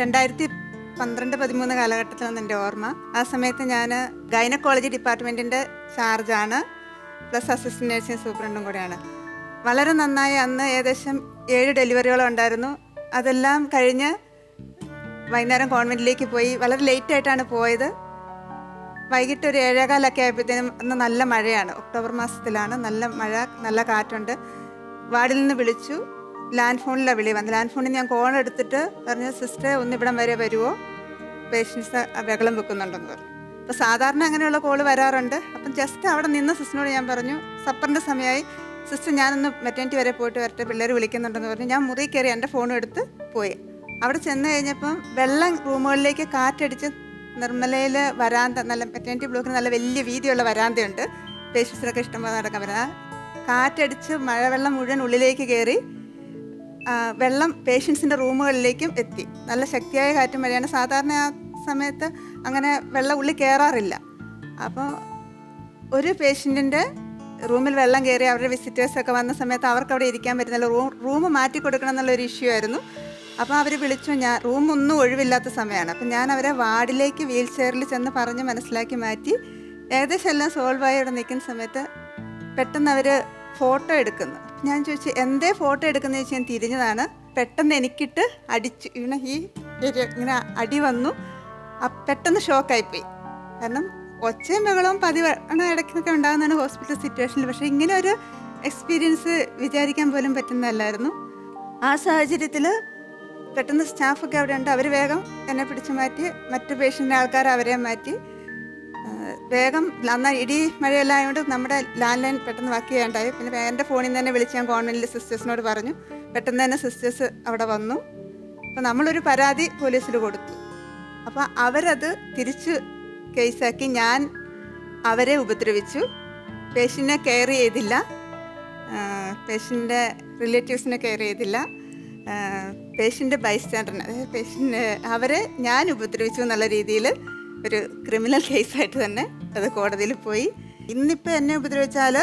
രണ്ടായിരത്തി പന്ത്രണ്ട് പതിമൂന്ന് കാലഘട്ടത്തിലാണ് എന്റെ ഓർമ്മ. ആ സമയത്ത് ഞാൻ ഗൈനക്കോളജി ഡിപ്പാർട്ട്മെന്റിന്റെ ചാർജാണ് പ്ലസ് അസിസ്റ്റന്റ് നഴ്സിംഗ് സൂപ്രണ്ടും കൂടെയാണ്. വളരെ നന്നായി അന്ന് ഏകദേശം ഏഴ് ഡെലിവറികളും ഉണ്ടായിരുന്നു. അതെല്ലാം കഴിഞ്ഞ് വൈകുന്നേരം കോൺവെന്റിലേക്ക് പോയി. വളരെ ലേറ്റ് ആയിട്ടാണ് പോയത്. വൈകിട്ട് ഒരു ഏഴേകാലൊക്കെ ആയപ്പോഴത്തേനും അന്ന് നല്ല മഴയാണ്. ഒക്ടോബർ മാസത്തിലാണ് നല്ല മഴ നല്ല കാറ്റുണ്ട്. വാർഡിൽ നിന്ന് വിളിച്ചു. ലാൻഡ് ഫോണിലാണ് വിളി വന്നത് ലാൻഡ് ഫോണിൽ ഞാൻ കോൾ എടുത്തിട്ട് പറഞ്ഞു സിസ്റ്ററെ ഒന്ന് ഇവിടം വരെ വരുമോ പേഷ്യൻസ് ബഹളം വെക്കുന്നുണ്ടെന്ന് പറഞ്ഞു. അപ്പോൾ സാധാരണ അങ്ങനെയുള്ള കോൾ വരാറുണ്ട്. അപ്പം ജസ്റ്റ് അവിടെ നിന്ന് സിസ്റ്ററിനോട് ഞാൻ പറഞ്ഞു സപ്പറിന്റെ സമയമായി. സിസ്റ്റർ ഞാനൊന്ന് മെറ്റേണിറ്റി വരെ പോയിട്ട് വരട്ടെ പിള്ളേർ വിളിക്കുന്നുണ്ടെന്ന് പറഞ്ഞു. ഞാൻ മുറി കയറി എന്റെ ഫോണും എടുത്ത് പോയി. അവിടെ ചെന്ന് കഴിഞ്ഞപ്പം വെള്ളം റൂമുകളിലേക്ക് കാറ്റടിച്ച് നിർമ്മലയിൽ വരാന്ത നല്ല മെറ്റേണിറ്റി ബ്ലോക്കിന് നല്ല വലിയ വീതിയുള്ള വരാന്തയുണ്ട്. പേഷ്യൻസിനൊക്കെ ഇഷ്ടംപോലെ നടക്കാൻ പറ്റുന്ന കാറ്റടിച്ച് മഴവെള്ളം മുഴുവൻ ഉള്ളിലേക്ക് കയറി വെള്ളം പേഷ്യൻസിന്റെ റൂമുകളിലേക്കും എത്തി. നല്ല ശക്തിയായ കാറ്റും മഴയാണ്. സാധാരണ ആ സമയത്ത് അങ്ങനെ വെള്ളം ഉള്ളിൽ കയറാറില്ല അപ്പോൾ ഒരു പേഷ്യന്റിന്റെ റൂമിൽ വെള്ളം കയറി അവരുടെ വിസിറ്റേഴ്സൊക്കെ വന്ന സമയത്ത് അവർക്ക് അവിടെ ഇരിക്കാൻ പറ്റുന്നില്ല. റൂം റൂം മാറ്റി കൊടുക്കണം എന്നുള്ളൊരു ഇഷ്യൂ ആയിരുന്നു. അപ്പോൾ അവർ വിളിച്ചു ഞാൻ റൂം ഒന്നും ഒഴിവില്ലാത്ത സമയമാണ്. അപ്പം ഞാൻ അവരെ വാർഡിലേക്ക് വീൽ ചെയറിൽ ചെന്ന് പറഞ്ഞ് മനസ്സിലാക്കി മാറ്റി ഏകദേശം എല്ലാം സോൾവ് ആയി അവിടെ നിൽക്കുന്ന സമയത്ത് പെട്ടെന്ന് അവർ ഫോട്ടോ എടുക്കുന്നത് ഞാൻ ചോദിച്ചു എന്തേ ഫോട്ടോ എടുക്കുന്നത് ചോദിച്ചാൽ ഞാൻ തിരിഞ്ഞതാണ്. പെട്ടെന്ന് എനിക്കിട്ട് അടിച്ച് ഇങ്ങനെ ഈ ഇങ്ങനെ അടി വന്നു. പെട്ടെന്ന് ഷോക്കായിപ്പോയി. കാരണം ഒച്ചയും ബഹളവും പതിവാണ് ഇടയ്ക്കൊക്കെ ഉണ്ടാകുന്നതാണ് ഹോസ്പിറ്റൽ സിറ്റുവേഷനിൽ. പക്ഷേ ഇങ്ങനെ ഒരു എക്സ്പീരിയൻസ് വിചാരിക്കാൻ പോലും പറ്റുന്നതല്ലായിരുന്നു. ആ സാഹചര്യത്തിൽ പെട്ടെന്ന് സ്റ്റാഫൊക്കെ അവിടെ ഉണ്ട്. അവർ വേഗം എന്നെ പിടിച്ചു മാറ്റി മറ്റു പേഷ്യന്റ് ആൾക്കാർ അവരെ മാറ്റി. വേഗം അന്ന് ഇടി മഴയെല്ലാം ആയതുകൊണ്ട് നമ്മുടെ ലാൻഡ് ലൈൻ പെട്ടെന്ന് വർക്ക് ചെയ്യാണ്ടായി. പിന്നെ എന്റെ ഫോണിൽ നിന്ന് തന്നെ വിളിച്ച് ഞാൻ ഗവൺമെന്റിലെ സിസ്റ്റേഴ്സിനോട് പറഞ്ഞു. പെട്ടെന്ന് തന്നെ സിസ്റ്റേഴ്സ് അവിടെ വന്നു. അപ്പോൾ നമ്മളൊരു പരാതി പോലീസിൽ കൊടുത്തു. അപ്പോൾ അവരത് തിരിച്ച് കേസാക്കി ഞാൻ അവരെ ഉപദ്രവിച്ചു. പേഷ്യന്റിനെ കെയർ ചെയ്തില്ല. പേഷ്യന്റെ റിലേറ്റീവ്സിനെ കെയർ ചെയ്തില്ല. പേഷ്യന്റെ ബൈസ്റ്റാൻഡറിനെ അതായത് പേഷ്യന്റ് അവരെ ഞാൻ ഉപദ്രവിച്ചു എന്നുള്ള രീതിയിൽ ഒരു ക്രിമിനൽ കേസായിട്ട് തന്നെ അത് കോടതിയിൽ പോയി. ഇന്നിപ്പോൾ എന്നെ ഉപദ്രവിച്ചാൽ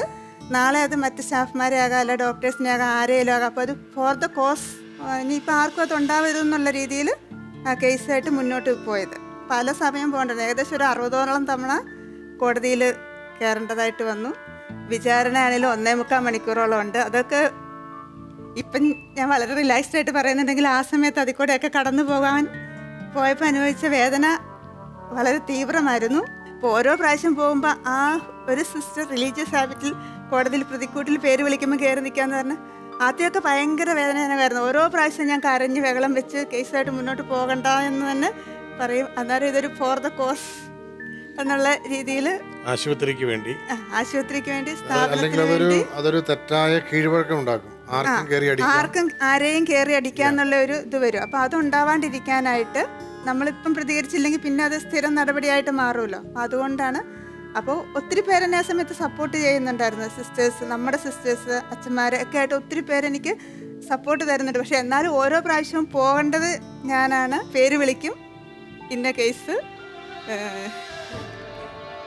നാളെ അത് മറ്റ് സ്റ്റാഫ്മാരെ ആകാം അല്ല ഡോക്ടേഴ്സിനെ ആകാം. ആരെയും ആകാം അപ്പോൾ അത് ഫോർ ദ കോസ് ഇനിയിപ്പോൾ ആർക്കും അത് ഉണ്ടാവരുതെന്നുള്ള രീതിയിൽ ആ കേസായിട്ട് മുന്നോട്ട് പോയത്. പല സമയം പോകേണ്ടത് ഏകദേശം ഒരു അറുപതോളം തവണ കോടതിയിൽ കയറേണ്ടതായിട്ട് വന്നു. വിചാരണ ആണെങ്കിലും ഒന്നേ മുക്കാൽ മണിക്കൂറോളം ഉണ്ട്. അതൊക്കെ ഇപ്പം ഞാൻ വളരെ റിലാക്സ്ഡ് ആയിട്ട് പറയുന്നുണ്ടെങ്കിൽ ആ സമയത്ത് അതിൽ കൂടെയൊക്കെ കടന്നു പോകാൻ പോയപ്പോൾ അനുഭവിച്ച വേദന വളരെ തീവ്രമായിരുന്നു. ഇപ്പോൾ ഓരോ പ്രാവശ്യം പോകുമ്പോൾ ആ ഒരു സിസ്റ്റർ റിലീജിയസ് ഹാബിറ്റിൽ കോടതിയിൽ പ്രതിക്കൂട്ടിൽ പേര് വിളിക്കുമ്പോൾ കയറി നിൽക്കാന്ന് പറഞ്ഞാൽ ആദ്യമൊക്കെ ഭയങ്കര വേദനജനകമായിരുന്നു ഓരോ പ്രാവശ്യം ഞാൻ കരഞ്ഞ് വെള്ളം വെച്ച് കേസായിട്ട് മുന്നോട്ട് പോകണ്ട എന്ന് തന്നെ പറയും. അന്നേരം ഇതൊരു ഫോർ ദ കോസ് എന്നുള്ള രീതിയിൽ ആശുപത്രിക്ക് വേണ്ടി. ആശുപത്രിക്ക് വേണ്ടി സ്ഥാപനത്തിന് അതൊരു വേണ്ടി. അതൊരു തെറ്റായ കീഴ്വഴക്കം ഉണ്ടാക്കും. ആർക്കും ആരെയും കയറി അടിക്കാന്നുള്ള ഒരു ഇത് വരും. അപ്പൊ അത് ഉണ്ടാവാണ്ടിരിക്കാനായിട്ട് നമ്മളിപ്പം പ്രതികരിച്ചില്ലെങ്കിൽ പിന്നെ അത് സ്ഥിരം നടപടിയായിട്ട് മാറുമല്ലോ. അതുകൊണ്ടാണ് അപ്പോൾ ഒത്തിരി പേരെന്നെ ആ സമയത്ത് സപ്പോർട്ട് ചെയ്യുന്നുണ്ടായിരുന്നു. സിസ്റ്റേഴ്സ് നമ്മുടെ സിസ്റ്റേഴ്സ് അച്ഛന്മാർ ഒക്കെ ആയിട്ട് ഒത്തിരി പേരെനിക്ക് സപ്പോർട്ട് തരുന്നുണ്ട്. പക്ഷേ എന്നാലും ഓരോ പ്രാവശ്യവും പോകേണ്ടത് ഞാനാണ്. പേര് വിളിക്കും. ഇന്ന കേസ്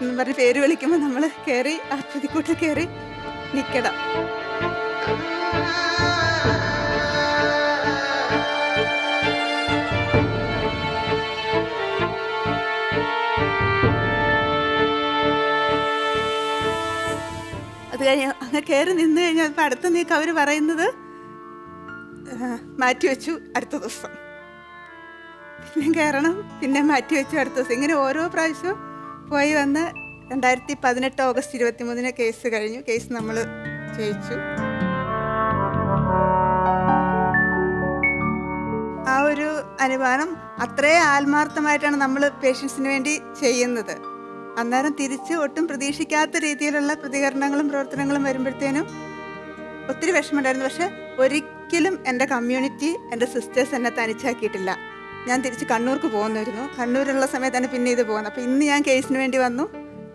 എന്ന് പറഞ്ഞ് പേര് വിളിക്കുമ്പോൾ നമ്മൾ കയറി ആ പ്രതിക്കൂട്ടിൽ കയറി നിൽക്കണം അത് കഴിഞ്ഞ് അങ്ങ് കയറി നിന്ന് കഴിഞ്ഞാൽ ഇപ്പം അടുത്ത നീക്ക് അവർ പറയുന്നത് മാറ്റി വെച്ചു അടുത്ത ദിവസം. പിന്നെ കയറണം പിന്നെ മാറ്റി വെച്ചു അടുത്ത ദിവസം. ഇങ്ങനെ ഓരോ പ്രാവശ്യവും പോയി വന്ന് രണ്ടായിരത്തി പതിനെട്ട് ഓഗസ്റ്റ് ഇരുപത്തി മൂന്നിന് കേസ് കഴിഞ്ഞു. കേസ് നമ്മൾ ജയിച്ചു. ആ ഒരു അനുമാനം അത്രേ ആത്മാർത്ഥമായിട്ടാണ് നമ്മൾ പേഷ്യൻസിന് വേണ്ടി ചെയ്യുന്നത്. അന്നേരം തിരിച്ച് ഒട്ടും പ്രതീക്ഷിക്കാത്ത രീതിയിലുള്ള പ്രതികരണങ്ങളും പ്രവർത്തനങ്ങളും വരുമ്പോഴത്തേനും ഒത്തിരി വിഷമമുണ്ടായിരുന്നു. പക്ഷെ ഒരിക്കലും എന്റെ കമ്മ്യൂണിറ്റി എന്റെ സിസ്റ്റേഴ്സ് എന്നെ തനിച്ചാക്കിയിട്ടില്ല. ഞാൻ തിരിച്ച് കണ്ണൂർക്ക് പോകുന്നായിരുന്നു കണ്ണൂരുള്ള സമയത്താണ് പിന്നെ ഇത് പോകുന്നത്. അപ്പോൾ ഇന്ന് ഞാൻ കേസിന് വേണ്ടി വന്നു.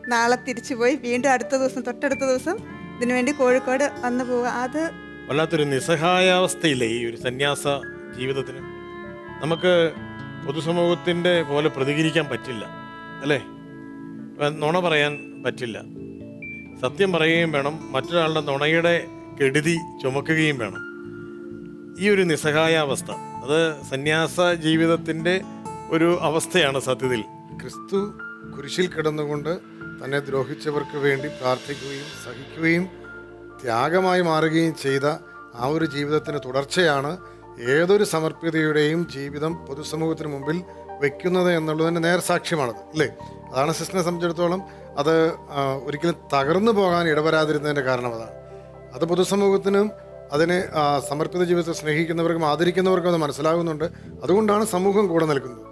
നാളെ തിരിച്ചു പോയി. വീണ്ടും അടുത്ത ദിവസം തൊട്ടടുത്ത ദിവസം ഇതിനു വേണ്ടി കോഴിക്കോട് വന്നു പോവുക. അത് വല്ലാത്തൊരു നിസ്സഹായാവസ്ഥയില്ലേ ഈ ഒരു സന്യാസ ജീവിതത്തിന്? നമുക്ക് പൊതുസമൂഹത്തിന്റെ പോലെ പ്രതികരിക്കാൻ പറ്റില്ല അല്ലേ? നുണ പറയാൻ പറ്റില്ല. സത്യം പറയുകയും വേണം മറ്റൊരാളുടെ നുണയുടെ കെടുതി ചുമക്കുകയും വേണം. ഈ ഒരു നിസ്സഹായാവസ്ഥ അത് സന്യാസ ജീവിതത്തിന്റെ ഒരു അവസ്ഥയാണ് സത്യത്തിൽ. ക്രിസ്തു കുരിശിൽ കിടന്നുകൊണ്ട് തന്നെ ദ്രോഹിച്ചവർക്ക് വേണ്ടി പ്രാർത്ഥിക്കുകയും സഹിക്കുകയും ത്യാഗമായി മാറുകയും ചെയ്ത ആ ഒരു ജീവിതത്തിന് തുടർച്ചയാണ് ഏതൊരു സമർപ്പിതയുടെയും ജീവിതം പൊതുസമൂഹത്തിന് മുമ്പിൽ വെക്കുന്നത് എന്നുള്ളതിന്റെ നേർസാക്ഷ്യമാണത് അല്ലേ? അതാണ് സിസ്റ്ററിനെ സംബന്ധിച്ചിടത്തോളം അത് ഒരിക്കലും തകർന്നു പോകാൻ ഇടവരാതിരുന്നതിന്റെ കാരണം അതാണ്. അത് പൊതുസമൂഹത്തിനും അതിനെ സമർപ്പിത ജീവിതത്തെ സ്നേഹിക്കുന്നവർക്കും ആദരിക്കുന്നവർക്കും അത് മനസ്സിലാകുന്നുണ്ട്. അതുകൊണ്ടാണ് സമൂഹം കൂടെ നിൽക്കുന്നത്.